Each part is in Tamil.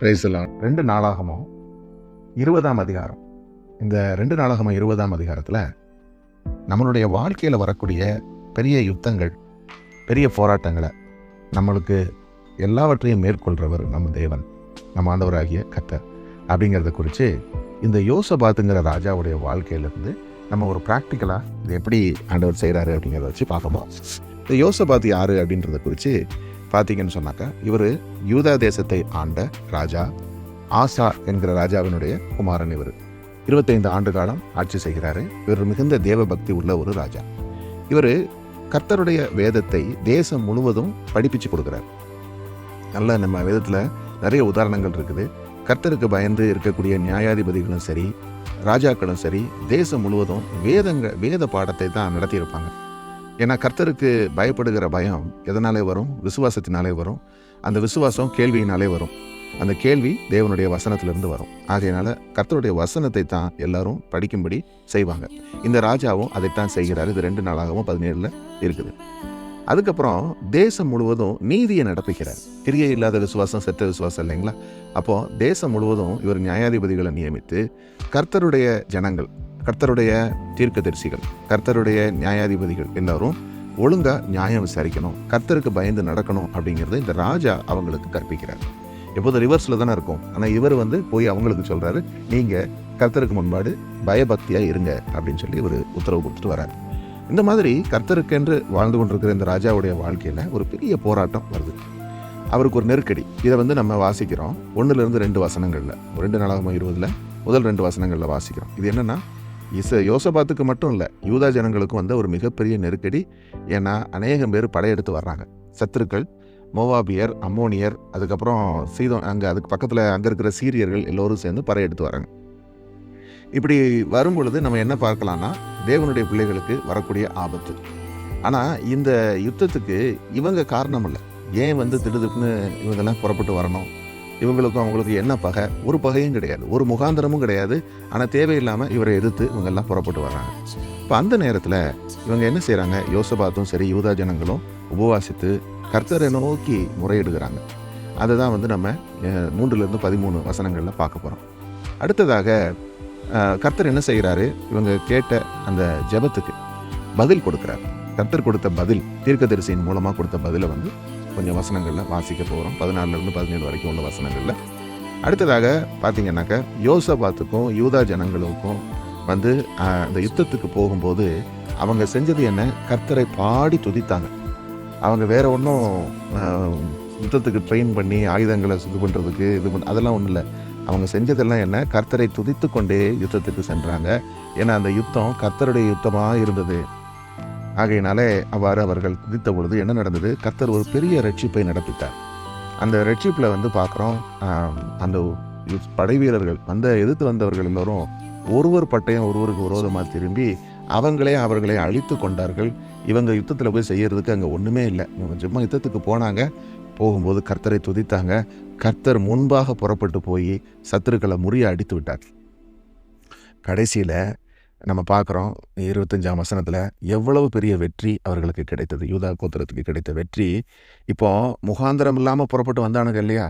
பிரைஸ்லாம் ரெண்டு நாளாகமும் இருபதாம் அதிகாரம். இந்த ரெண்டு நாளாகமும் இருபதாம் அதிகாரத்தில் நம்மளுடைய வாழ்க்கையில் வரக்கூடிய பெரிய யுத்தங்கள் பெரிய போராட்டங்களை நம்மளுக்கு எல்லாவற்றையும் மேற்கொள்கிறவர் நம்ம தேவன் நம்ம ஆண்டவராகிய கத்தர். அப்படிங்கிறத குறித்து இந்த யோசபாத்துங்கிற ராஜாவுடைய வாழ்க்கையிலேருந்து நம்ம ஒரு ப்ராக்டிக்கலாக இது எப்படி ஆண்டவர் செய்கிறாரு அப்படிங்கிறத வச்சு பார்க்கப்போம் இந்த யோசபாத் யார் அப்படின்றத குறித்து பார்த்தீங்கன்னு சொன்னாக்கா இவர் யூதா தேசத்தை ஆண்ட ராஜா ஆசா என்கிற ராஜாவினுடைய குமாரன் இவர். இருபத்தைந்து ஆண்டு காலம் ஆட்சி செய்கிறாரு. இவர் மிகுந்த தேவ பக்தி உள்ள ஒரு ராஜா. இவர் கர்த்தருடைய வேதத்தை தேசம் முழுவதும் படிப்பிச்சு கொடுக்குறார். நல்ல நம்ம வேதத்தில் நிறைய உதாரணங்கள் இருக்குது. கர்த்தருக்கு பயந்து இருக்கக்கூடிய நியாயாதிபதிகளும் சரி ராஜாக்களும் சரி தேசம் முழுவதும் வேதங்க வேத பாடத்தை தான் நடத்தியிருப்பாங்க. ஏன்னா கர்த்தருக்கு பயப்படுகிற பயம் எதனாலே வரும்? விசுவாசத்தினாலே வரும். அந்த விசுவாசம் கேள்வியினாலே வரும். அந்த கேள்வி தேவனுடைய வசனத்திலிருந்து வரும். ஆகையினால கர்த்தருடைய வசனத்தை தான் எல்லாரும் படிக்கும்படி செய்வாங்க. இந்த ராஜாவும் அதைத்தான் செய்கிறார். இது ரெண்டு நாளாகவும் பதினேழில் இருக்குது. அதுக்கப்புறம் தேசம் முழுவதும் நீதியை நடப்பிக்கிறார் கிரியை இல்லாத விசுவாசம் செத்த விசுவாசம் இல்லைங்களா? அப்போது தேசம் முழுவதும் இவர் நியாயாதிபதிகளை நியமித்து கர்த்தருடைய ஜனங்கள் கர்த்தருடைய தீர்க்கதரிசிகள் கர்த்தருடைய நியாயாதிபதிகள் எல்லோரும் ஒழுங்காக நியாயம் விசாரிக்கணும் கர்த்தருக்கு பயந்து நடக்கணும் அப்படிங்கிறத இந்த ராஜா அவங்களுக்கு கற்பிக்கிறார். எப்போதும் ரிவர்ஸில் தானே இருக்கும். ஆனால் இவர் வந்து போய் அவங்களுக்கு சொல்கிறாரு நீங்கள் கர்த்தருக்கு முன்பாடு பயபக்தியாக இருங்க அப்படின்னு சொல்லி ஒரு உத்தரவு கொடுத்துட்டு வரார். இந்த மாதிரி கர்த்தருக்கென்று வாழ்ந்து கொண்டிருக்கிற இந்த ராஜாவுடைய வாழ்க்கையில் ஒரு பெரிய போராட்டம் வருது. அவருக்கு ஒரு நெருக்கடி. இதை வந்து நம்ம வாசிக்கிறோம். ஒன்றுலேருந்து ரெண்டு வசனங்களில் ரெண்டு நாளாகமோ இருபதில் முதல் ரெண்டு வசனங்களில் வாசிக்கிறோம். இது என்னென்னா இச யோசபாத்துக்கு மட்டும் இல்லை யூதா ஜனங்களுக்கும் வந்த ஒரு மிகப்பெரிய நெருக்கடி. ஏன்னா அநேகம் பேர் படையெடுத்து வர்றாங்க. சத்துருக்கள் மோவாபியர் அம்மோனியர் அதுக்கப்புறம் சீதம் அங்கே அதுக்கு பக்கத்தில் அங்கே இருக்கிற சீரியர்கள் எல்லோரும் சேர்ந்து படையெடுத்து வராங்க. இப்படி வரும் பொழுது நம்ம என்ன பார்க்கலாம்னா தேவனுடைய பிள்ளைகளுக்கு வரக்கூடிய ஆபத்து. ஆனால் இந்த யுத்தத்துக்கு இவங்க காரணம் இல்லை. ஏன் வந்து திடுதுப்புன்னு இவங்கெல்லாம் புறப்பட்டு வரணும்? இவங்களுக்கும் அவங்களுக்கு என்ன பகை? ஒரு பகையும் கிடையாது. ஒரு முகாந்திரமும் கிடையாது. ஆனால் தேவையில்லாமல் இவரை எதிர்த்து இவங்கெல்லாம் புறப்பட்டு வர்றாங்க. இப்போ அந்த நேரத்தில் இவங்க என்ன செய்கிறாங்க யோசபாத்தும் சரி யூதா ஜனங்களும் உபவாசித்து கர்த்தரை நோக்கி முறையிடுகிறாங்க. அதை தான் வந்து நம்ம மூன்றுலேருந்து பதிமூணு வசனங்களில் பார்க்க போகிறோம் அடுத்ததாக கர்த்தர் என்ன செய்கிறாரு இவங்க கேட்ட அந்த ஜெபத்துக்கு பதில் கொடுக்குறாரு. கர்த்தர் கொடுத்த பதில் தீர்க்கதரிசியின் மூலமாக கொடுத்த பதிலை வந்து கொஞ்சம் வசனங்களில் வாசிக்க போகிறோம் பதினாலருந்து பதினேழு வரைக்கும் உள்ள வசனங்களில். அடுத்ததாக பார்த்தீங்கன்னாக்கா யோசபாத்துக்கும் யூதா ஜனங்களுக்கும் வந்து அந்த யுத்தத்துக்கு போகும்போது அவங்க செஞ்சது என்ன? கர்த்தரை பாடி துதித்தாங்க. அவங்க வேற ஒன்றும் யுத்தத்துக்கு ட்ரெயின் பண்ணி ஆயுதங்களை இது பண்ணுறதுக்கு இது பண்ண அதெல்லாம் ஒன்றும் இல்லை. அவங்க செஞ்சதெல்லாம் என்ன? கர்த்தரை துதித்து கொண்டே யுத்தத்துக்கு சென்றாங்க. ஏன்னா அந்த யுத்தம் கர்த்தருடைய யுத்தமாக இருந்தது. ஆகையினாலே அவ்வாறு அவர்கள் துதித்த பொழுது என்ன நடந்தது? கர்த்தர் ஒரு பெரிய ரட்சிப்பை நடப்பித்தார் அந்த ரட்சிப்பில் வந்து பார்க்குறோம் அந்த படைவீரர்கள் படை வீரர்கள் வந்த எதிர்த்து வந்தவர்கள் எல்லோரும் ஒருவர் பட்டயம் ஒருவருக்கு விரோதமாக திரும்பி அவங்களே அவர்களை அழித்து கொண்டார்கள். இவங்க யுத்தத்தில் போய் செய்யறதுக்கு அங்கே ஒன்றுமே இல்லை. இவங்க சும்மா யுத்தத்துக்கு போனாங்க. போகும்போது கர்த்தரை துதித்தாங்க. கர்த்தர் முன்பாக புறப்பட்டு போய் சத்துருக்களை முறிய அடித்து விட்டார். கடைசியில் நம்ம பார்க்குறோம் இருபத்தஞ்சாம் வசனத்தில் எவ்வளவு பெரிய வெற்றி அவர்களுக்கு கிடைத்தது. யூதா கோத்திரத்துக்கு கிடைத்த வெற்றி. இப்போ முகாந்திரம் இல்லாமல் புறப்பட்டு வந்தானுங்க இல்லையா?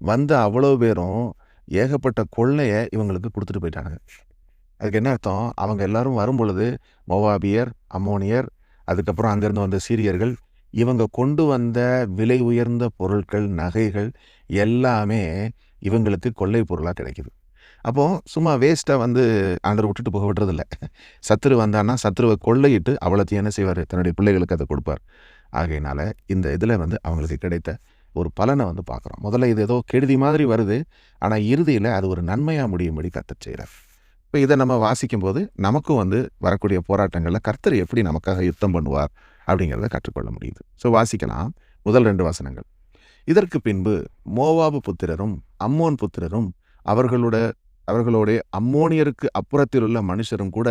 வந்த அவ்வளவு பேரும் ஏகப்பட்ட கொள்ளையை இவங்களுக்கு கொடுத்துட்டு போயிட்டானுங்க. அதுக்கு என்ன அர்த்தம்? அவங்க எல்லாரும் வரும் பொழுது மொவாபியர் அம்மோனியர் அதுக்கப்புறம் அங்கேருந்து வந்த சீரியர்கள் இவங்க கொண்டு வந்த விலை உயர்ந்த பொருட்கள் நகைகள் எல்லாமே இவங்களுக்கு கொள்ளை பொருளாக கிடைக்குது. அப்போது சும்மா வேஸ்ட்டாக வந்து ஆண்டர் விட்டுட்டு போக விடுறதில்ல. சத்துரு வந்தான்னா சத்துருவை கொள்ளையிட்டு அவ்வளோத்தையும் என்ன செய்வார்? தன்னுடைய பிள்ளைகளுக்கு அதை கொடுப்பார். ஆகையினால இந்த இதில் வந்து அவங்களுக்கு கிடைத்த ஒரு பலனை வந்து பார்க்குறோம். முதல்ல இது ஏதோ கெடுதி மாதிரி வருது. ஆனால் இறுதியில் அது ஒரு நன்மையாக முடியும்படி கத்தர் செய்கிறார் இப்போ இதை நம்ம வாசிக்கும்போது நமக்கும் வந்து வரக்கூடிய போராட்டங்களில் கர்த்தர் எப்படி நமக்காக யுத்தம் பண்ணுவார் அப்படிங்கிறத கற்றுக்கொள்ள முடியுது. ஸோ வாசிக்கலாம். முதல் ரெண்டு வசனங்கள். இதற்கு பின்பு மோவாபு புத்திரரும் அம்மோன் புத்திரரும் அவர்களோட அவர்களோடைய அம்மோனியருக்கு அப்புறத்தில் உள்ள மனுஷரும் கூட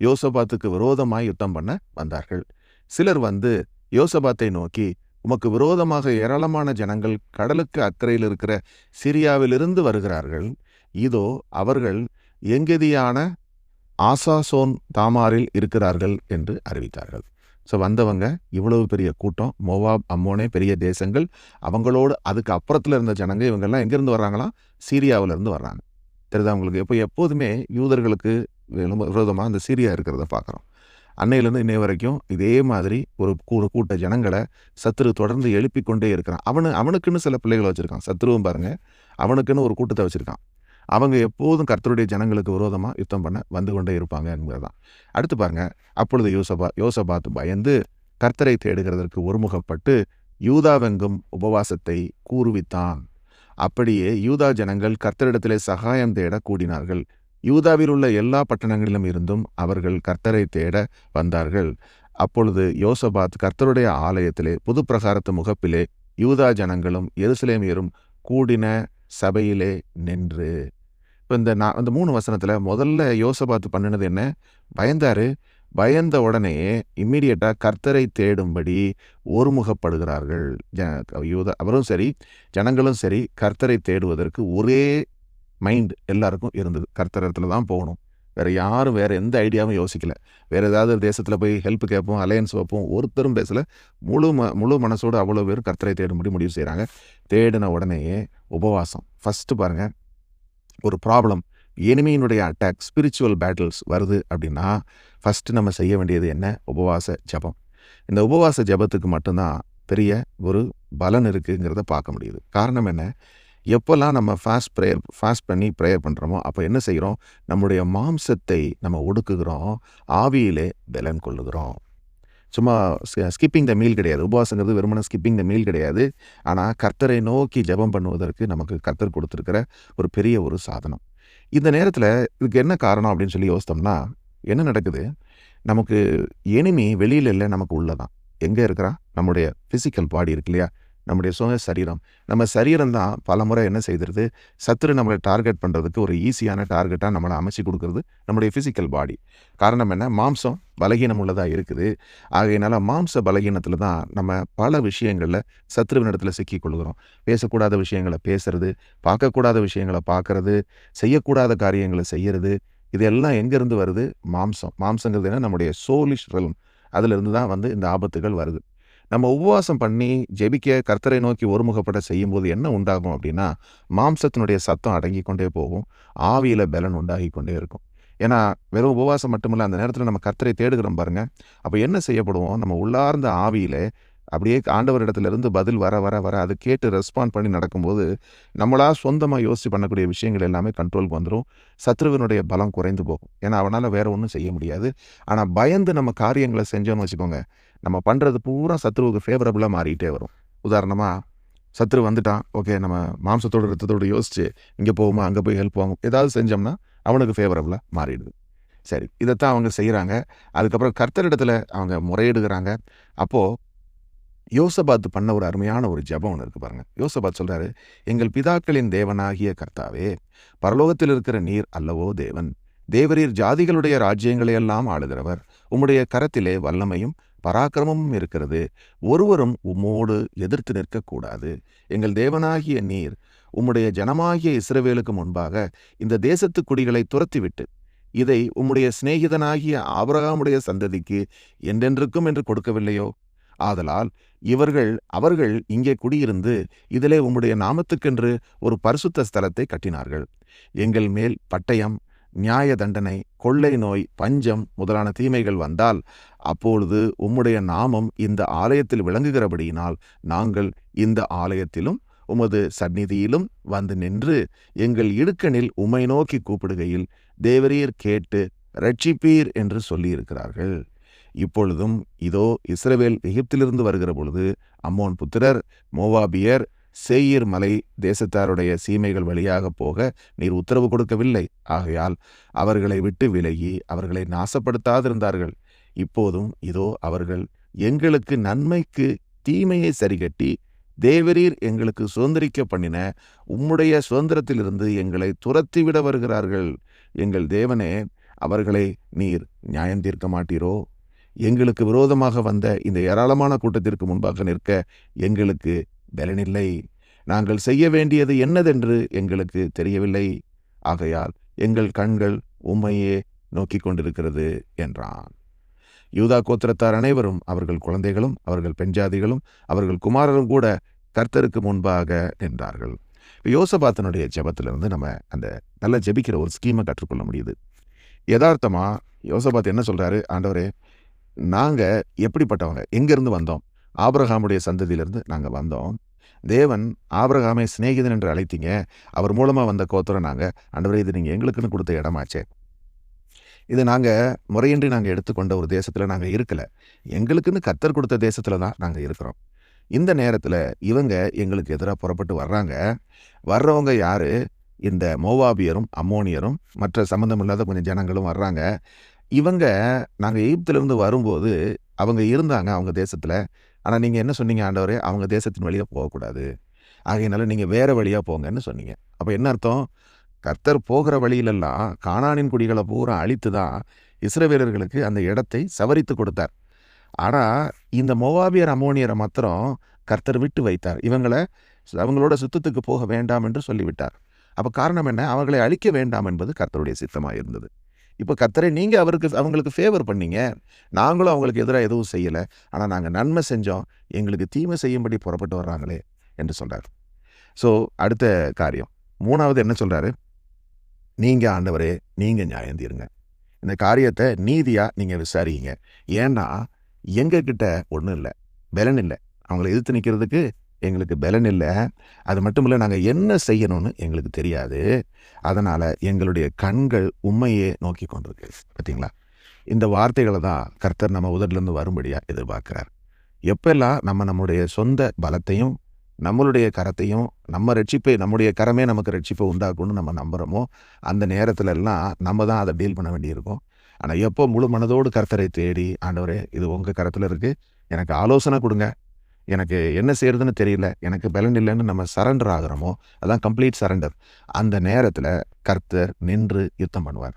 யோசபாத்துக்கு விரோதமாய் யுத்தம் பண்ண வந்தார்கள். சிலர் வந்து யோசபாத்தை நோக்கி உமக்கு விரோதமாக ஏராளமான ஜனங்கள் கடலுக்கு அக்கறையில் இருக்கிற சிரியாவிலிருந்து வருகிறார்கள். இதோ அவர்கள் எங்கெதியான ஆசாசோன் தாமாரில் இருக்கிறார்கள் என்று அறிவித்தார்கள். ஸோ வந்தவங்க இவ்வளவு பெரிய கூட்டம் மோவாப் அம்மோனே பெரிய தேசங்கள் அவங்களோடு அதுக்கு அப்புறத்தில் இருந்த ஜனங்க இவங்கெல்லாம் எங்கேருந்து வர்றாங்களாம்? சீரியாவிலேருந்து வர்றாங்க. தெரியுதா உங்களுக்கு? எப்போ எப்போதுமே யூதர்களுக்கு விரோதமாக அந்த சீரியா இருக்கிறத பார்க்குறோம் அன்னையிலேருந்து இன்னை வரைக்கும் இதே மாதிரி ஒரு கூ- ஒரு கூட்ட ஜனங்களை சத்ரு தொடர்ந்து எழுப்பி கொண்டே இருக்கிறான். அவனு அவனுக்குன்னு சில பிள்ளைகளை வச்சுருக்கான். சத்ருவும் பாருங்கள் அவனுக்குன்னு ஒரு கூட்டத்தை வச்சுருக்கான். அவங்க எப்போதும் கர்த்தருடைய ஜனங்களுக்கு விரோதமாக யுத்தம் பண்ண வந்து கொண்டே இருப்பாங்க என்பதுதான். அடுத்து பாருங்கள் அப்பொழுது யோசபா யோசபாத் பயந்து கர்த்தரை தேடுகிறதற்கு ஒருமுகப்பட்டு யூதாவெங்கும் உபவாசத்தை கூறுவித்தான். அப்படியே யூதா ஜனங்கள் கர்த்தரிடத்திலே சகாயம் தேட கூடினார்கள். யூதாவில் உள்ள எல்லா பட்டணங்களிலும் இருந்தும் அவர்கள் கர்த்தரை தேட வந்தார்கள். அப்பொழுது யோசபாத் கர்த்தருடைய ஆலயத்திலே புது பிரகாரத்து முகப்பிலே யூதா ஜனங்களும் எருசலேமியரும் கூடின சபையிலே நின்று. இப்போ இந்த நான் இந்த மூணு வசனத்தில் முதல்ல யோசபாத் பண்ணினது என்ன? பயந்தாரு பயந்த உடனே இம்மிடியட்டாக கர்த்தரை தேடும்படி ஒருமுகப்படுகிறார்கள். ஜ யூதா அவரும் சரி ஜனங்களும் சரி கர்த்தரை தேடுவதற்கு ஒரே மைண்ட் எல்லாருக்கும் இருந்தது. கர்த்தர் இடத்துல தான் போகணும். வேறு யாரும் வேறு எந்த ஐடியாவும் யோசிக்கல. வேறு ஏதாவது தேசத்தில் போய் ஹெல்ப் கேட்போம் அலையன்ஸ் வைப்போம் ஒருத்தரும் பேசல. முழு ம முழு மனசோடு அவ்வளோ பேர் கர்த்தரை தேடும்படி முடிவு செய்கிறாங்க தேடின உடனேயே உபவாசம். ஃபஸ்ட்டு பாருங்கள் ஒரு ப்ராப்ளம் எனிமையினுடைய அட்டாக் ஸ்பிரிச்சுவல் பேட்டில்ஸ் வருது அப்படின்னா ஃபஸ்ட்டு நம்ம செய்ய வேண்டியது என்ன? உபவாச ஜெபம். இந்த உபவாச ஜெபத்துக்கு மட்டும்தான் பெரிய ஒரு பலன் இருக்குங்கிறத பார்க்க முடியுது. காரணம் என்ன? எப்போல்லாம் நம்ம ஃபாஸ்ட் ப்ரேயர் ஃபாஸ்ட் பண்ணி ப்ரேயர் பண்ணுறோமோ அப்போ என்ன செய்கிறோம்? நம்முடைய மாம்சத்தை நம்ம ஒடுக்குகிறோம். ஆவியிலே பலன் கொள்ளுகிறோம். சும்மா ஸ்கிப்பிங் த மீல் கிடையாது. உபவாசங்கிறது வெறுமன ஸ்கிப்பிங் த மீல் கிடையாது. ஆனால் கர்த்தரை நோக்கி ஜெபம் பண்ணுவதற்கு நமக்கு கர்த்தர் கொடுத்துருக்கிற ஒரு பெரிய ஒரு சாதனம். இந்த நேரத்தில் இதுக்கு என்ன காரணம் அப்படின்னு சொல்லி யோசித்தோம்னா என்ன நடக்குது? நமக்கு எனிமி வெளியில் இல்லை நமக்கு உள்ளதான். எங்கே இருக்கிறா? நம்முடைய ஃபிசிக்கல் பாடி இருக்கு இல்லையா? நம்முடைய சுய சரீரம். நம்ம சரீரம் தான் பல முறை என்ன செய்திருது? சத்துரு நம்மளை டார்கெட் பண்ணுறதுக்கு ஒரு ஈஸியான டார்கெட்டாக நம்மளை அமைச்சு கொடுக்குறது நம்முடைய ஃபிசிக்கல் பாடி காரணம் என்ன? மாம்சம் பலகீனம் உள்ளதாக இருக்குது. ஆகையினால மாம்ச பலகீனத்தில் தான் நம்ம பல விஷயங்களில் சத்ருவினிடத்தில் சிக்கி கொள்கிறோம். பேசக்கூடாத விஷயங்களை பேசுறது பார்க்கக்கூடாத விஷயங்களை பார்க்கறது செய்யக்கூடாத காரியங்களை செய்கிறது இதெல்லாம் எங்கேருந்து வருது? மாம்சம். மாம்சங்கிறது என்ன? நம்முடைய சோலிஷ் ரெலம் அதிலிருந்து தான் வந்து இந்த ஆபத்துகள் வருது. நம்ம உபவாசம் பண்ணி ஜெபிக்க கர்த்தரை நோக்கி ஒருமுகப்பட செய்யும்போது என்ன உண்டாகும் அப்படின்னா மாம்சத்தினுடைய சத்தம் அடங்கி கொண்டே போகும். ஆவியில் பலன் உண்டாகி கொண்டே இருக்கும். ஏன்னா வெறும் உபவாசம் மட்டுமில்ல அந்த நேரத்தில் நம்ம கர்த்தரை தேடுகிறோம் பாருங்கள் அப்போ என்ன செய்யப்படுவோம்? நம்ம உள்ளார்ந்த ஆவியில் அப்படியே ஆண்டவர் இடத்துலேருந்து பதில் வர வர வர அது கேட்டு ரெஸ்பாண்ட் பண்ணி நடக்கும்போது நம்மளா சொந்தமாக யோசித்து பண்ணக்கூடிய விஷயங்கள் எல்லாமே கண்ட்ரோலுக்கு வந்துடும் சத்ருவினுடைய பலம் குறைந்து போகும். ஏன்னா அவனால் வேறு ஒன்றும் செய்ய முடியாது. ஆனால் பயந்து நம்ம காரியங்களை செஞ்சோன்னு வச்சுக்கோங்க நம்ம பண்ணுறது பூரா சத்ருவுக்கு ஃபேவரபுளாக மாறிக்கிட்டே வரும். உதாரணமாக சத்ரு வந்துட்டான். ஓகே நம்ம மாம்சத்தோட ரத்தத்தோடு யோசிச்சு இங்கே போவோமா அங்கே போய் ஹெல்ப் வாங்கும். ஏதாவது செஞ்சோம்னா அவனுக்கு ஃபேவரபுளாக மாறிடுது. சரி இதைத்தான் அவங்க செய்கிறாங்க அதுக்கப்புறம் கர்த்தரிடத்தில் அவங்க முறையிடுகிறாங்க. அப்போது யோசபாத் பண்ண ஒரு அருமையான ஒரு ஜெபம் ஒன்று இருக்கு பாருங்க. யோசபாத் சொல்றாரு எங்கள் பிதாக்களின் தேவனாகிய கர்த்தாவே பரலோகத்தில் இருக்கிற நீர் அல்லவோ தேவன். தேவரீர் ஜாதிகளுடைய ராஜ்யங்களை எல்லாம் ஆளுகிறவர். உம்முடைய கரத்திலே வல்லமையும் பராக்கிரமமும் இருக்கிறது. ஒருவரும் உம்மோடு எதிர்த்து நிற்கக்கூடாது. எங்கள் தேவனாகிய நீர் உம்முடைய ஜனமாகிய இஸ்ரவேலுக்கு முன்பாக இந்த தேசத்து குடிகளை துரத்திவிட்டு இதை உம்முடைய சிநேகிதனாகிய ஆபரகாமுடைய சந்ததிக்கு என்றென்றுக்கும் என்று கொடுக்கவில்லையோ? ஆதலால் இவர்கள் அவர்கள் இங்கே குடியிருந்து இதிலே உம்முடைய நாமத்துக்கென்று ஒரு பரிசுத்த ஸ்தலத்தை கட்டினார்கள். எங்கள் மேல் பட்டயம் நியாய தண்டனை கொள்ளை நோய் பஞ்சம் முதலான தீமைகள் வந்தால் அப்பொழுது உம்முடைய நாமம் இந்த ஆலயத்தில் விளங்குகிறபடியினால் நாங்கள் இந்த ஆலயத்திலும் உமது சந்நிதியிலும் வந்து நின்று எங்கள் இடுக்கணில் உமை நோக்கி கூப்பிடுகையில் தேவரீர் கேட்டு ரட்சிப்பீர் என்று சொல்லியிருக்கிறார்கள். இப்பொழுதும் இதோ இஸ்ரவேல் எகிப்திலிருந்து வருகிற பொழுது அம்மோன் புத்திரர் மோவாபியர் சேயீர் மலை தேசத்தாருடைய சீமைகள் வழியாக போக நீர் உத்தரவு கொடுக்கவில்லை. ஆகையால் அவர்களை விட்டு விலகி அவர்களை நாசப்படுத்தாதிருந்தார்கள். இப்போதும் இதோ அவர்கள் எங்களுக்கு நன்மைக்கு தீமையை சரிகட்டி தேவரீர் எங்களுக்கு சுதந்திரிக்க பண்ணின உம்முடைய சுதந்திரத்திலிருந்து எங்களை துரத்திவிட வருகிறார்கள். எங்கள் தேவனே அவர்களை நீர் நியாயம் தீர்க்க மாட்டீரோ எங்களுக்கு விரோதமாக வந்த இந்த ஏராளமான கூட்டத்திற்கு முன்பாக நிற்க எங்களுக்கு பலனில்லை. நாங்கள் செய்ய வேண்டியது என்னதென்று எங்களுக்கு தெரியவில்லை. ஆகையால் எங்கள் கண்கள் உம்மையே நோக்கிக் கொண்டிருக்கிறது என்றான். யூதா கோத்திரத்தார் அனைவரும் அவர்கள் குழந்தைகளும் அவர்கள் பெண்ஜாதிகளும் அவர்கள் குமாரரும் கூட கர்த்தருக்கு முன்பாக நின்றார்கள். இப்போ யோசபாத்தனுடைய ஜபத்திலிருந்து நம்ம அந்த நல்ல ஜெபிக்கிற ஒரு ஸ்கீமை கற்றுக்கொள்ள முடியுது. யதார்த்தமா யோசபாத் என்ன சொல்றாரு? ஆண்டவரே நாங்கள் எப்படிப்பட்டவங்க? எங்கேருந்து வந்தோம்? ஆபரகாமுடைய சந்ததியிலிருந்து நாங்கள் வந்தோம். தேவன் ஆபரகாமை சிநேகிதன் என்று அழைத்தீங்க. அவர் மூலமாக வந்த கோத்திரம் நாங்கள் ஆண்டவரே இது நீங்கள் எங்களுக்குன்னு கொடுத்த இடமாச்சே. இது நாங்கள் முறையின்றி நாங்கள் எடுத்துக்கொண்ட ஒரு தேசத்தில் நாங்கள் இருக்கலை. எங்களுக்குன்னு கத்தர் கொடுத்த தேசத்தில் தான் நாங்கள் இருக்கிறோம். இந்த நேரத்தில் இவங்க எங்களுக்கு எதிராக புறப்பட்டு வர்றாங்க. வர்றவங்க யார்? இந்த மோவாபியரும் அம்மோனியரும் மற்ற சம்மந்தமில்லாத கொஞ்சம் ஜனங்களும் வர்றாங்க. இவங்க நாங்கள் எகிப்திலிருந்து வரும்போது அவங்க இருந்தாங்க அவங்க தேசத்தில். ஆனால் நீங்கள் என்ன சொன்னீங்க ஆண்டவரே? அவங்க தேசத்தின் வழியாக போகக்கூடாது. ஆகையினால நீங்கள் வேற வழியாக போங்கன்னு சொன்னீங்க. அப்போ என்ன அர்த்தம்? கர்த்தர் போகிற வழியிலெல்லாம் காணானின் குடிகளை பூரா அழித்து தான் இஸ்ரவேலர்களுக்கு அந்த இடத்தை சவரித்து கொடுத்தார். ஆனால் இந்த மோவாபியர் அமோனியரை மாத்திரம் கர்த்தர் விட்டு வைத்தார். இவங்களை அவங்களோட சுத்தத்துக்கு போக வேண்டாம் என்று சொல்லிவிட்டார். அப்போ காரணம் என்ன? அவர்களை அழிக்க வேண்டாம் என்பது கர்த்தருடைய சித்தமாக இருந்தது இப்போ கத்தரை நீங்கள் அவருக்கு அவங்களுக்கு ஃபேவர் பண்ணீங்க. நாங்களும் அவங்களுக்கு எதிராக எதுவும் செய்யலை. ஆனால் நாங்கள் நன்மை செஞ்சோம். எங்களுக்கு தீமை செய்யும்படி புறப்பட்டு வர்றாங்களே என்று சொல்கிறார் ஸோ அடுத்த காரியம். மூணாவது என்ன சொல்கிறாரு நீங்கள் ஆண்டவரே நீங்கள் நியாயம் தீருங்க. இந்த காரியத்தை நீதியாக நீங்கள் விசாரிங்க. ஏன்னா எங்ககிட்ட ஒன்றும் இல்லை. பலன் இல்லை. அவங்கள எதிர்த்து நிற்கிறதுக்கு எங்களுக்கு பலன் இல்லை. அது மட்டும் இல்லை நாங்கள் என்ன செய்யணும்னு எங்களுக்கு தெரியாது. அதனால் எங்களுடைய கண்கள் உண்மையே நோக்கி கொண்டிருக்கு. பார்த்தீங்களா இந்த வார்த்தைகளை தான் கர்த்தர் நம்ம உதட்டிலேருந்து வரும்படியாக எதிர்பார்க்குறார். எப்பெல்லாம் நம்ம நம்முடைய சொந்த பலத்தையும் நம்மளுடைய கரத்தையும் நம்ம ரட்சிப்பை நம்முடைய கரமே நமக்கு ரட்சிப்பை உண்டாக்கும்னு நம்ம நம்புகிறோமோ அந்த நேரத்துல எல்லாம் நம்ம தான் அதை டீல் பண்ண வேண்டியிருக்கும். ஆனால் எப்போ முழு மனதோடு கர்த்தரை தேடி ஆண்டவரே இது உங்கள் கரத்தில் இருக்குது எனக்கு ஆலோசனை கொடுங்க. எனக்கு என்ன செய்யறதுன்னு தெரியல. எனக்கு பலன் இல்லைன்னு நம்ம சரண்டர் ஆகிறோமோ அதான் கம்ப்ளீட் சரண்டர் அந்த நேரத்தில் கர்த்தர் நின்று யுத்தம் பண்ணுவார்.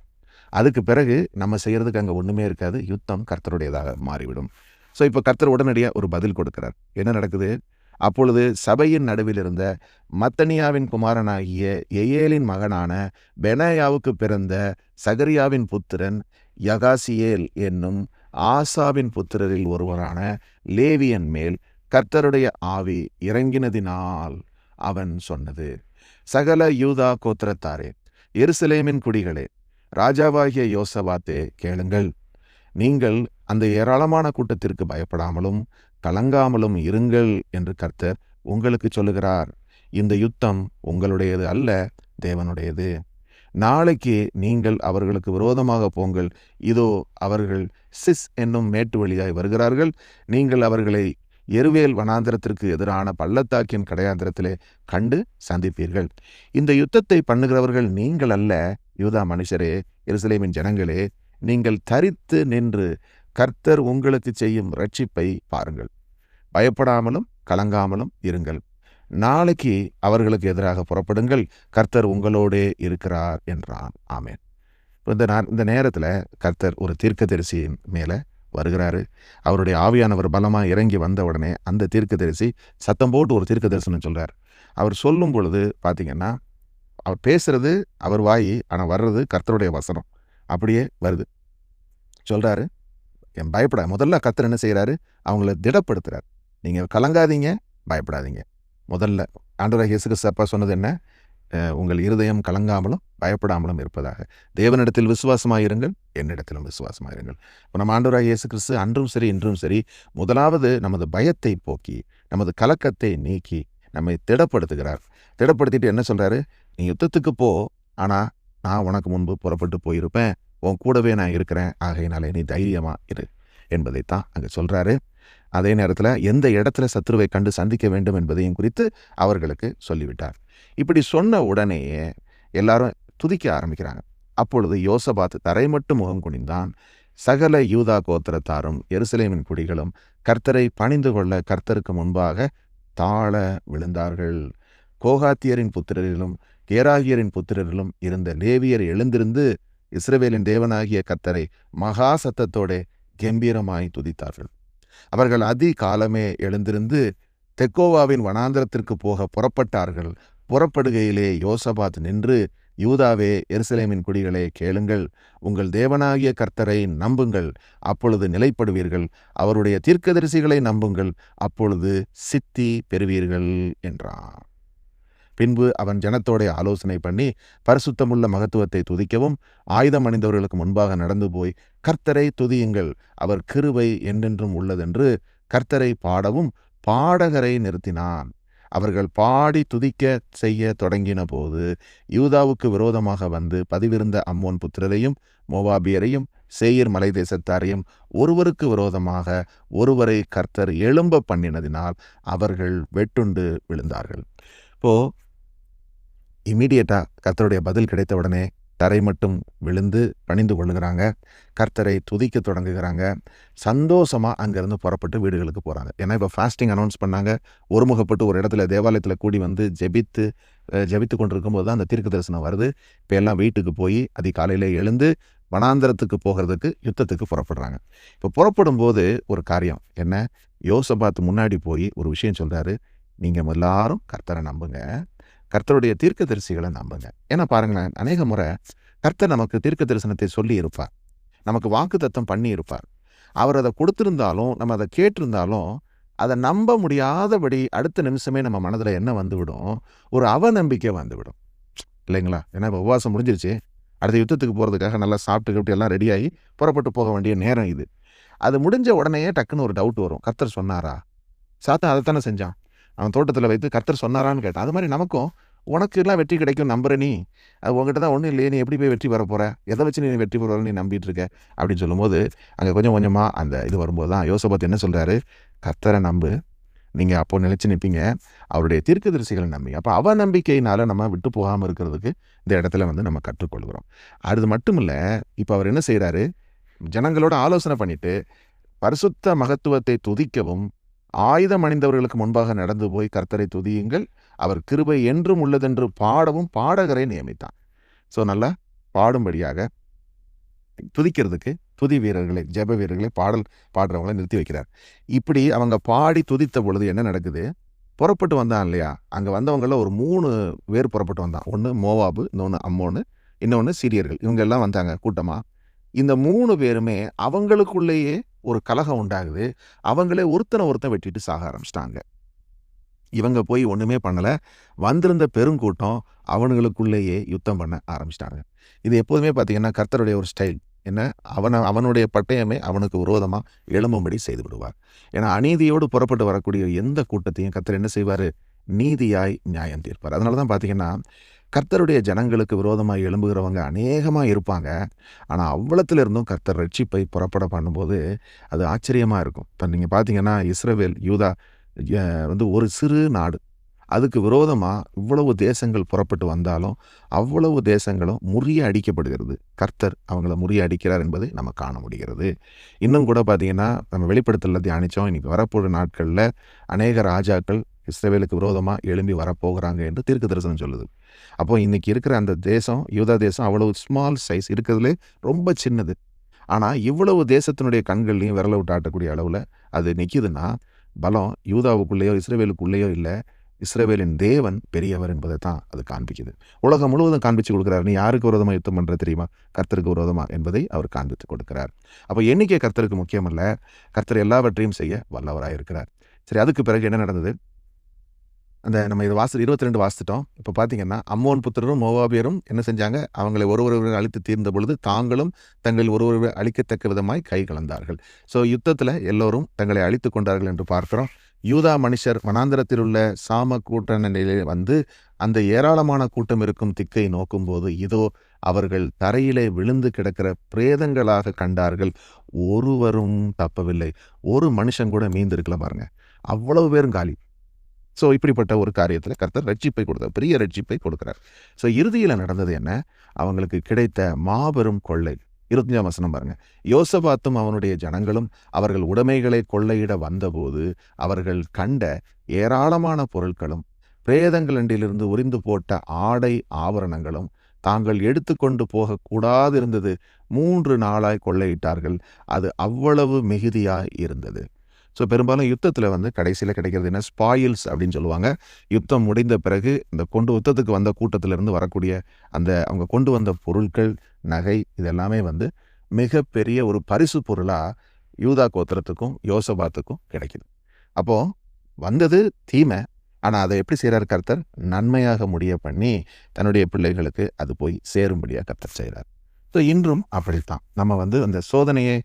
அதுக்கு பிறகு நம்ம செய்கிறதுக்கு அங்கே ஒன்றுமே இருக்காது. யுத்தம் கர்த்தருடையதாக மாறிவிடும். ஸோ இப்போ கர்த்தர் உடனடியாக ஒரு பதில் கொடுக்கிறார். என்ன நடக்குது? அப்பொழுது சபையின் நடுவில் இருந்த மத்தனியாவின் குமாரனாகிய எயேலின் மகனான பெனாயாவுக்கு பிறந்த சகரியாவின் புத்திரன் யகாசியேல் என்னும் ஆசாவின் புத்திரரில் ஒருவரான லேவியன் மேல் கர்த்தருடைய ஆவி இறங்கினதினால் அவன் சொன்னது. சகல யூதா கோத்திரத்தாரே எருசலேமின் குடிகளே ராஜாவாகிய யோசவாத்தே கேளுங்கள். நீங்கள் அந்த ஏராளமான கூட்டத்திற்கு பயப்படாமலும் கலங்காமலும் இருங்கள் என்று கர்த்தர் உங்களுக்கு சொல்லுகிறார். இந்த யுத்தம் உங்களுடையது அல்ல தேவனுடையது. நாளைக்கு நீங்கள் அவர்களுக்கு விரோதமாக போங்கள். இதோ அவர்கள் சிஸ் என்னும் மேட்டு வழியாய் வருகிறார்கள். நீங்கள் அவர்களை எருவேல் வனாந்திரத்திற்கு எதிரான பள்ளத்தாக்கின் கடையாந்திரத்திலே கண்டு சந்திப்பீர்கள். இந்த யுத்தத்தை பண்ணுகிறவர்கள் நீங்கள் அல்ல. யூதா மனுஷரே எருசலேமின் ஜனங்களே நீங்கள் தரித்து நின்று கர்த்தர் உங்களுக்கு செய்யும் ரட்சிப்பை பாருங்கள். பயப்படாமலும் கலங்காமலும் இருங்கள். நாளைக்கு அவர்களுக்கு எதிராக புறப்படுங்கள். கர்த்தர் உங்களோடே இருக்கிறார் என்றான். ஆமேன். இந்த நான் இந்த நேரத்தில் கர்த்தர் ஒரு தீர்க்கதரிசியின் மேலே வருகிறாரு. அவருடைய ஆவியானவர் பலமாக இறங்கி வந்த உடனே அந்த தீர்க்கதரிசி சத்தம் போட்டு ஒரு தீர்க்க தரிசனம் சொல்கிறார் அவர் சொல்லும் பொழுது பார்த்தீங்கன்னா அவர் பேசுறது அவர் வாய் ஆனால் வர்றது கர்த்தருடைய வசனம். அப்படியே வருது. சொல்கிறாரு என் பயப்பட முதல்ல கத்தர் என்ன செய்கிறாரு அவங்கள திடப்படுத்துகிறார் நீங்கள் கலங்காதீங்க பயப்படாதீங்க. முதல்ல ஆண்டவராக இயேசுக்கு சப்பா அப்பா சொன்னது என்ன? உங்கள் இருதயம் கலங்காமலும் பயப்படாமலும் இருப்பதாக. தேவனிடத்தில் விசுவாசமாயிருங்கள் என்னிடத்திலும் விசுவாசமாயிருங்கள். இப்போ நம்ம ஆண்டவராக இயேசு கிறிஸ்து அன்றும் சரி இன்றும் சரி முதலாவது நமது பயத்தை போக்கி நமது கலக்கத்தை நீக்கி நம்மை திடப்படுத்துகிறார். திடப்படுத்திட்டு என்ன சொல்கிறாரு நீ யுத்தத்துக்கு போ ஆனால் நான் உனக்கு முன்பு புறப்பட்டு போயிருப்பேன். உன் கூடவே நான் இருக்கிறேன். ஆகையினாலே நீ தைரியமாக இரு. என்பதைத்தான் அங்கே சொல்கிறாரு அதே நேரத்தில் எந்த இடத்துல சத்ருவை கண்டு சந்திக்க வேண்டும் என்பதையும் குறித்து அவர்களுக்கு சொல்லிவிட்டார். இப்படி சொன்ன உடனேயே எல்லாரும் துதிக்க ஆரம்பிக்கிறாங்க. அப்பொழுது யோசபாத் தரை மட்டும் முகம் குனிந்தான். சகல யூதா கோத்திரத்தாரும் எருசலேமின் குடிகளும் கர்த்தரை பணிந்து கொள்ள கர்த்தருக்கு முன்பாக தாழ விழுந்தார்கள். கோகாத்தியரின் புத்திரரிலும் கேராகியரின் புத்திரரிலும் இருந்த லேவியர் எழுந்திருந்து இஸ்ரவேலின் தேவனாகிய கர்த்தரை மகா சத்தத்தோடே கம்பீரமாய் துதித்தார்கள். அவர்கள் அதி காலமே எழுந்திருந்து தெக்கோவாவின் வனாந்திரத்திற்கு போக புறப்பட்டார்கள். புறப்படுகையிலே யோசபாத் நின்று யூதாவே எருசலேமின் குடிகளே கேளுங்கள். உங்கள் தேவனாகிய கர்த்தரை நம்புங்கள். அப்பொழுது நிலைப்படுவீர்கள். அவருடைய தீர்க்கதரிசிகளை நம்புங்கள். அப்பொழுது சித்தி பெறுவீர்கள் என்றான். பின்பு அவன் ஜனத்தோடைய ஆலோசனை பண்ணி பரிசுத்தமுள்ள மகத்துவத்தை துதிக்கவும் ஆயுதம் அணிந்தவர்களுக்கு முன்பாக நடந்து போய் கர்த்தரை துதியுங்கள். அவர் கிருவை என்றென்றும் உள்ளதென்று கர்த்தரை பாடவும் பாடகரை நிறுத்தினான். அவர்கள் பாடி துதிக்க செய்ய தொடங்கின போது யூதாவுக்கு விரோதமாக வந்து பதிவிருந்த அம்மோன் புத்திரரையும் மோவாபியரையும் சேயர் மலை தேசத்தாரையும் ஒருவருக்கு விரோதமாக ஒருவரை கர்த்தர் எழும்ப பண்ணினதினால் அவர்கள் வெட்டுண்டு விழுந்தார்கள். இப்போ இமீடியட்டாக கர்த்தருடைய பதில் கிடைத்த உடனே தரை மட்டும் விழுந்து பணிந்து கொள்ளுகிறாங்க. கர்த்தரை துதிக்க தொடங்குகிறாங்க. சந்தோஷமாக அங்கேருந்து புறப்பட்டு வீடுகளுக்கு போகிறாங்க ஏன்னா இப்போ ஃபாஸ்டிங் அனௌன்ஸ் பண்ணாங்க. ஒருமுகப்பட்டு ஒரு இடத்துல தேவாலயத்தில் கூடி வந்து ஜெபித்து அஹ், ஜெபித்து கொண்டிருக்கும்போது தான் அந்த தீர்க்க தரிசனம் வருது. இப்போ எல்லாம் வீட்டுக்கு போய் அதிகாலையில் எழுந்து வனாந்திரத்துக்கு போகிறதுக்கு யுத்தத்துக்கு புறப்படுறாங்க. இப்போ புறப்படும் போது ஒரு காரியம். என்ன? யோசபாத்து முன்னாடி போய் ஒரு விஷயம் சொல்கிறாரு நீங்கள் எல்லாரும் கர்த்தரை நம்புங்க. கர்த்தருடைய தீர்க்க தரிசிகளை நம்புங்க. ஏன்னா பாருங்களேன் அநேக முறை கர்த்தர் நமக்கு தீர்க்க தரிசனத்தை சொல்லி இருப்பார் நமக்கு வாக்கு தத்தம் பண்ணி இருப்பார் அவர் அதை கொடுத்திருந்தாலும் நம்ம அதை கேட்டிருந்தாலும் அதை நம்ப முடியாதபடி அடுத்த நிமிஷமே நம்ம மனதில் என்ன வந்துவிடும்? ஒரு அவநம்பிக்கை வந்துவிடும். இல்லைங்களா? ஏன்னா இப்போ உபவாசம் முடிஞ்சிருச்சு. அடுத்த யுத்தத்துக்கு போகிறதுக்காக நல்லா சாப்பிட்டு கிப்ட்டு எல்லாம் ரெடியாகி புறப்பட்டு போக வேண்டிய நேரம் இது. அது முடிஞ்ச உடனே டக்குன்னு ஒரு டவுட் வரும். கர்த்தர் சொன்னாரா? சாத்தான் அதைத்தானே செஞ்சான். அவன் தோட்டத்தில் வைத்து கர்த்தர் சொன்னாரான்னு கேட்டான் அது மாதிரி நமக்கும் உனக்கு எல்லாம் வெற்றி கிடைக்கும் நம்புற நீ. அது உங்ககிட்ட தான் ஒன்றும் இல்லையே நீ எப்படி போய் வெற்றி பெற? போகிற எதை வச்சு நீ வெற்றி பெற நீ நம்பிட்டு இருக்க? அப்படின்னு சொல்லும்போது அங்கே கொஞ்சம் கொஞ்சமாக அந்த இது வரும்போது தான் யோசபத்து என்ன சொல்கிறாரு கர்த்தரை நம்பு. நீங்கள் அப்போ நினச்சி நிற்பீங்க அவருடைய தீர்க்கதரிசிகளை நம்பி அப்போ அவ நம்பிக்கையினால நம்ம விட்டு போகாமல் இருக்கிறதுக்கு இந்த இடத்துல வந்து நம்ம கற்றுக்கொள்கிறோம். அது மட்டும் இல்லை இப்போ அவர் என்ன செய்கிறாரு ஜனங்களோட ஆலோசனை பண்ணிவிட்டு பரிசுத்த மகத்துவத்தை துதிக்கவும் ஆயுதம் அணிந்தவர்களுக்கு முன்பாக நடந்து போய் கர்த்தரை துதியுங்கள். அவர் கிருபை என்றும் உள்ளதென்று பாடவும் பாடகரை நியமித்தான். ஸோ நல்லா பாடும்படியாக துதிக்கிறதுக்கு துதி வீரர்களை ஜெப வீரர்களை பாடல் பாடுறவங்களை நிறுத்தி வைக்கிறார். இப்படி அவங்க பாடி துதித்த பொழுது என்ன நடக்குது? புறப்பட்டு வந்தான் இல்லையா? அங்கே வந்தவங்கள ஒரு மூணு பேர் புறப்பட்டு வந்தான். ஒன்று மோவாபு இன்னொன்று அம்மோனு இன்னொன்று சீரியர்கள். இவங்க எல்லாம் வந்தாங்க கூட்டமாக இந்த மூணு பேருமே அவங்களுக்குள்ளேயே ஒரு கலகம் உண்டாகுது. அவங்களே ஒருத்தனை ஒருத்தன் வெட்டிட்டு சாக ஆரம்பிச்சிட்டாங்க. இவங்க போய் ஒன்றுமே பண்ணலை. வந்திருந்த பெருங்கூட்டம் அவனுங்களுக்குள்ளேயே யுத்தம் பண்ண ஆரம்பிச்சிட்டாங்க. இது எப்போதுமே பார்த்தீங்கன்னா கர்த்தருடைய ஒரு ஸ்டைல். என்ன? அவனை அவனுடைய பட்டயமே அவனுக்கு விரோதமாக எழும்பும்படி செய்து விடுவார். ஏன்னா அநீதியோடு புறப்பட்டு வரக்கூடிய எந்த கூட்டத்தையும் கர்த்தர் என்ன செய்வார்? நீதியாய் நியாயம் தீர்ப்பார். அதனால தான் பார்த்தீங்கன்னா கர்த்தருடைய ஜனங்களுக்கு விரோதமாக எழும்புகிறவங்க அநேகமாக இருப்பாங்க. ஆனால் அவ்வளத்திலிருந்தும் கர்த்தர் ரட்சிப்பை புறப்பட பண்ணும்போது அது ஆச்சரியமாக இருக்கும். இப்போ நீங்கள் பார்த்தீங்கன்னா இஸ்ரேவேல் யூதா வந்து ஒரு சிறு நாடு. அதுக்கு விரோதமாக இவ்வளவு தேசங்கள் புறப்பட்டு வந்தாலும் அவ்வளவு தேசங்களும் முறிய அடிக்கப்படுகிறது. கர்த்தர் அவங்கள முறிய அடிக்கிறார் என்பதை நம்ம காண முடிகிறது. இன்னும் கூட பார்த்தீங்கன்னா நம்ம வெளிப்படுத்தல தியானித்தோம் இன்றைக்கி வரப்போகிற நாட்களில் அநேக ராஜாக்கள் இஸ்ரேவேலுக்கு விரோதமாக எழும்பி வரப்போகிறாங்க என்று தீர்க்க தரிசனம் சொல்லுது. அப்போ இன்னைக்கு இருக்கிற அந்த தேசம் யூதா தேசம் அவ்வளவு ஸ்மால் சைஸ் இருக்கிறதுலே ரொம்ப சின்னது. ஆனால் இவ்வளவு தேசத்தினுடைய கண்கள்லையும் விரலை விட்டு ஆட்டக்கூடிய அளவில் அது நிற்கிதுன்னா பலம் யூதாவுக்குள்ளேயோ இஸ்ரேவேலுக்குள்ளேயோ இல்லை இஸ்ரேவேலின் தேவன் பெரியவர் என்பதை தான் அது காண்பிக்குது. உலகம் முழுவதும் காண்பிச்சு கொடுக்குறாரு. நீ யாருக்கு விரோதமாக யுத்தம் பண்ணுற தெரியுமா? கர்த்தருக்கு விரோதமா என்பதை அவர் காண்பித்து கொடுக்கிறார். அப்போ எண்ணிக்கை கர்த்தருக்கு முக்கியமல்ல. கர்த்தர் எல்லாவற்றையும் செய்ய வல்லவராக இருக்கிறார் சரி அதுக்கு பிறகு என்ன நடந்தது? அந்த நம்ம இது வாசல் இருபத்தி ரெண்டு வாசிச்சிட்டோம் இப்போ பார்த்தீங்கன்னா அம்மோன் புத்திரரும் மோவாபியரும் என்ன செஞ்சாங்க? அவங்களை ஒருவரை அழித்து தீர்ந்த பொழுது தாங்களும் தங்கள் ஒருவரை அழிக்கத்தக்க விதமாய் கை கலந்தார்கள். ஸோ யுத்தத்தில் எல்லோரும் தங்களை அழித்து கொண்டார்கள் என்று பார்க்கிறோம். யூதா மனுஷர் வனாந்தரத்தில் உள்ள சாம கூட்டண நிலையில் வந்து அந்த ஏராளமான கூட்டம் இருக்கும் திக்கை நோக்கும்போது இதோ அவர்கள் தரையிலே விழுந்து கிடக்கிற பிரேதங்களாக கண்டார்கள். ஒருவரும் தப்பவில்லை. ஒரு மனுஷன் கூட மீந்திருக்கல பாருங்க. அவ்வளவு பேரும் காலி. ஸோ இப்படிப்பட்ட ஒரு காரியத்தில் கர்த்தர் ரட்சிப்பை கொடுத்தார் பெரிய ரட்சிப்பை கொடுக்குறார். ஸோ இறுதியில் நடந்தது என்ன? அவங்களுக்கு கிடைத்த மாபெரும் கொள்ளை. இருபத்தஞ்சாம் வசனம் பாருங்க. யோசபாத்தும் அவனுடைய ஜனங்களும் அவர்கள் உடைமைகளை கொள்ளையிட வந்தபோது அவர்கள் கண்ட ஏராளமான பொருட்களும் பிரேதங்களண்டிலிருந்து உரிந்து போட்ட ஆடை ஆபரணங்களும் தாங்கள் எடுத்துக்கொண்டு போகக்கூடாதிருந்தது மூன்று நாளாய் கொள்ளையிட்டார்கள். அது அவ்வளவு மிகுதியாய் இருந்தது. ஸோ பெரும்பாலும் யுத்தத்தில் வந்து கடைசியில் கிடைக்கிறது என்ன? ஸ்பாயில்ஸ் அப்படின்னு சொல்லுவாங்க. யுத்தம் முடிந்த பிறகு இந்த கொண்டு யுத்தத்துக்கு வந்த கூட்டத்திலிருந்து வரக்கூடிய அந்த அவங்க கொண்டு வந்த பொருட்கள் நகை இதெல்லாமே வந்து மிகப்பெரிய ஒரு பரிசு பொருளாக யூதா கோத்திரத்துக்கும் யோசபாத்துக்கும் கிடைக்குது. அப்போது வந்தது தீமை. ஆனால் அதை எப்படி செய்கிறார் கர்த்தர்? நன்மையாக முடிய பண்ணி தன்னுடைய பிள்ளைகளுக்கு அது போய் சேரும்படியாக கர்த்தர் செய்கிறார் ஸோ இன்றும் அப்படித்தான். நம்ம வந்து அந்த சோதனையை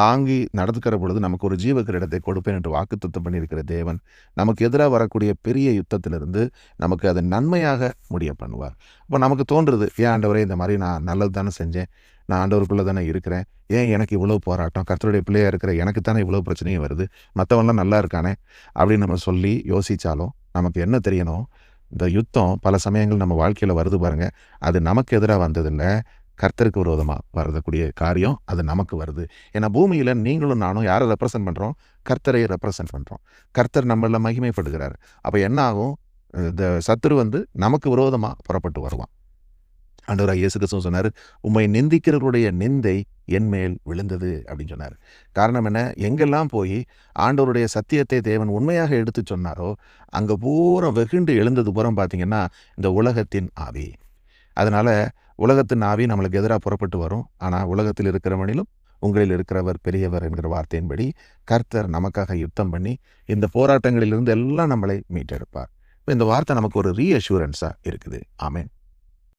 தாங்கி நடந்துக்கிற பொழுது நமக்கு ஒரு ஜீவ கிரீடத்தை கொடுப்பேன் என்று வாக்குத்தத்தம் பண்ணியிருக்கிற தேவன் நமக்கு எதிராக வரக்கூடிய பெரிய யுத்தத்திலிருந்து நமக்கு அதை நன்மையாக முடிய பண்ணுவார். இப்போ நமக்கு தோன்றுறது ஏன் ஆண்டவரே இந்த மாதிரி நான் நல்லது தானே செஞ்சேன்? நான் ஆண்டவருக்குள்ளே தானே இருக்கிறேன்? ஏன் எனக்கு இவ்வளோ போராட்டம்? கர்த்தருடைய பிள்ளையாக இருக்கிற எனக்கு தானே இவ்வளோ பிரச்சனையும் வருது? மற்றவன்லாம் நல்லா இருக்கானே? அப்படின்னு நம்ம சொல்லி யோசித்தாலும் நமக்கு என்ன தெரியணும்? இந்த யுத்தம் பல சமயங்கள் நம்ம வாழ்க்கையில் வருது பாருங்கள் அது நமக்கு எதிராக வந்ததில்லை. கர்த்தருக்கு விரோதமாக வரக்கூடிய காரியம் அது நமக்கு வருது. ஏன்னா பூமியில் நீங்களும் நானும் யாரை ரெப்ரசன்ட் பண்ணுறோம் கர்த்தரை ரெப்ரசன்ட் பண்ணுறோம் கர்த்தர் நம்மள மகிமைப்படுகிறார் அப்போ என்ன ஆகும்? இந்த சத்துரு வந்து நமக்கு விரோதமாக புறப்பட்டு வருவான். ஆண்டவராக இயேசு கிறிஸ்துவ சொன்னார் உண்மை நிந்திக்கிறவருடைய நிந்தை என் மேல் விழுந்தது அப்படின்னு சொன்னார். காரணம் என்ன? எங்கெல்லாம் போய் ஆண்டவருடைய சத்தியத்தை தேவன் உண்மையாக எடுத்து சொன்னாரோ அங்கே பூரா வெகுண்டு எழுந்தது பூரம் பார்த்தீங்கன்னா இந்த உலகத்தின் ஆவி. அதனால் உலகத்தின் ஆவி நம்மளுக்கு எதிராக புறப்பட்டு வரும். ஆனால் உலகத்தில் இருக்கிறவனிலும் உங்களில் இருக்கிறவர் பெரியவர் என்கிற வார்த்தையின்படி கர்த்தர் நமக்காக யுத்தம் பண்ணி இந்த போராட்டங்களிலிருந்து எல்லாம் நம்மளை மீட்டெடுப்பார். இப்போ இந்த வார்த்தை நமக்கு ஒரு ரீஅஷூரன்ஸாக இருக்குது. ஆமேன்.